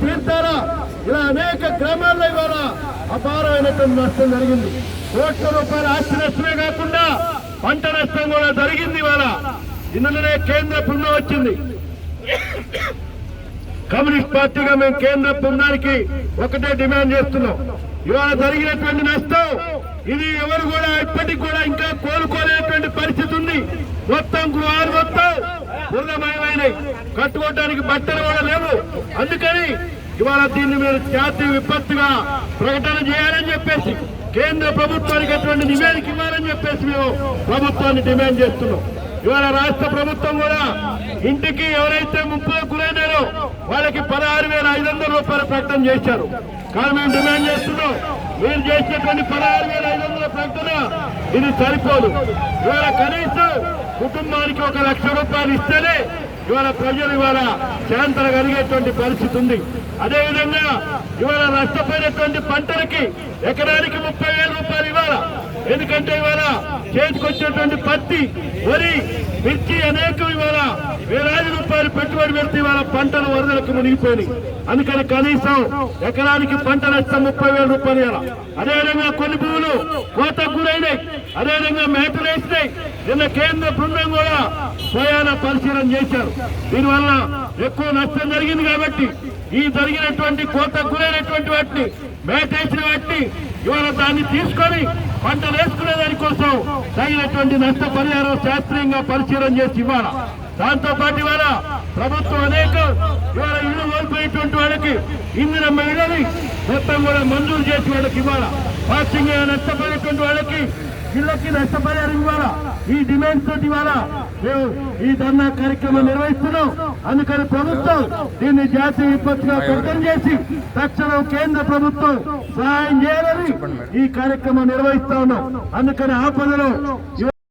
తీర్థారా ఇలా అనేక గ్రామాల్లో ఇవాళ అపారమైనటువంటి నష్టం జరిగింది. కోట్ల రూపాయల ఆస్తి నష్టమే కాకుండా పంట నష్టం కూడా జరిగింది ఇవాళ. నిన్ననే కేంద్ర బృందం వచ్చింది. కమ్యూనిస్ట్ పార్టీగా మేము కేంద్ర బృందానికి ఒకటే డిమాండ్ చేస్తున్నాం. ఇవాళ జరిగినటువంటి నష్టం ఇది ఎవరు కూడా ఇప్పటికి కూడా ఇంకా కోలుకోలేనటువంటి పరిస్థితి ఉంది. మొత్తం గృహాలు మొత్తం బురదమయమైనవి కట్టుకోవడానికి బట్టలు కూడా లేవు. అందుకని ఇవాళ దీన్ని మీరు జాతీయ విపత్తుగా ప్రకటన చేయాలని చెప్పేసి కేంద్ర ప్రభుత్వానికి అటువంటి నివేదిక ఇవ్వాలని చెప్పేసి మేము ప్రభుత్వాన్ని డిమాండ్ చేస్తున్నాం. ఇవాళ రాష్ట్ర ప్రభుత్వం కూడా ఇంటికి ఎవరైతే ముప్పై గురైనారో వాళ్ళకి పదహారు వేల ఐదు వందల రూపాయల ప్రకటన చేశారు. కానీ మేము డిమాండ్ చేస్తున్నాం మీరు చేసినటువంటి పదహారు వేల ఐదు వందల ప్రకటన ఇది సరిపోదు. ఇవాళ కనీసం కుటుంబానికి ఒక లక్ష రూపాయలు ఇస్తేనే ఇవాళ ప్రజలు ఇవాళ శాంతన కలిగేటువంటి పరిస్థితి ఉంది. అదేవిధంగా ఇవాళ నష్టపోయినటువంటి పంటలకి ఎకరానికి ముప్పై వేల రూపాయలు ఎందుకంటే ఇవాళ చేతికొచ్చేటువంటి పత్తి వరి మిర్చి అనేకం ఇవాళ వేలాది రూపాయలు పెట్టుబడి పెడితే ఇవాళ పంటలు వరదలకు మునిగిపోయినాయి. అందుకని కనీసం ఎకరానికి పంట నష్టం ముప్పై వేల రూపాయలు ఇవ్వాలి. అదేవిధంగా కొన్ని భూములు కోతకు గురైనాయి. అదేవిధంగా మేతలు వేసినాయి. నిన్న కేంద్ర బృందం కూడా స్వయాన పరిశీలన చేశారు. దీనివల్ల ఎక్కువ నష్టం జరిగింది కాబట్టి ఈ జరిగినటువంటి కోతకు గురైనటువంటి వాటిని మేటేసిన వాటిని ఇవాళ దాన్ని తీసుకొని పంటలు వేసుకునే దానికోసం తగినటువంటి నష్టపరిహారం శాస్త్రీయంగా పరిశీలన చేసి ఇవ్వాలి? దాంతో పాటు ఇవాళ ప్రభుత్వం అనేక ఇవాళ ఇల్లు కోల్పోయేటువంటి వాళ్ళకి ఇందిన ఇళ్ళని మొత్తం కూడా మంజూరు చేసి వాళ్ళకి ఇవ్వాలా? పాసింగ్ నష్టపోయినటువంటి వాళ్ళకి ఇళ్ళకి నష్టపరిహారం ఇవ్వాలా? ఈ డిమాండ్స్ తోటి ఇవ్వాలా? మేము ఈ ధర్నా కార్యక్రమం నిర్వహిస్తున్నాం. అందుకని ప్రభుత్వం దీన్ని జాతీయ విపత్తుగా ప్రకటన చేసి తక్షణం కేంద్ర ప్రభుత్వం సహాయం చేయాలని ఈ కార్యక్రమం నిర్వహిస్తా ఉన్నాం. అందుకని ఆపదలో